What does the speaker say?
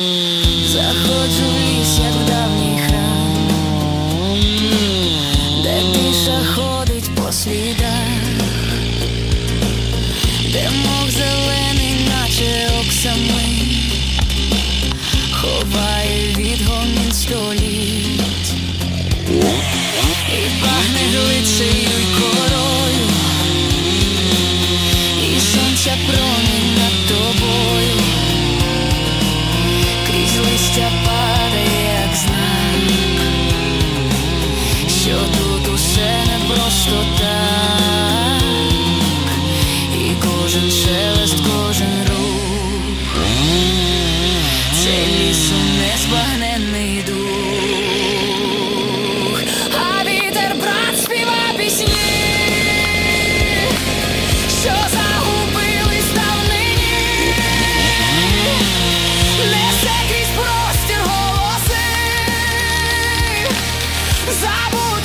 Заходжу в ліс, як в давній храм, де тиша ходить по слідах, де мох зелений, наче оксамин, ховає відгомін століть, і пахне глицею й корою, і сонця промінь листя тут усе не просто так, і кожен шелест, кожен Sabor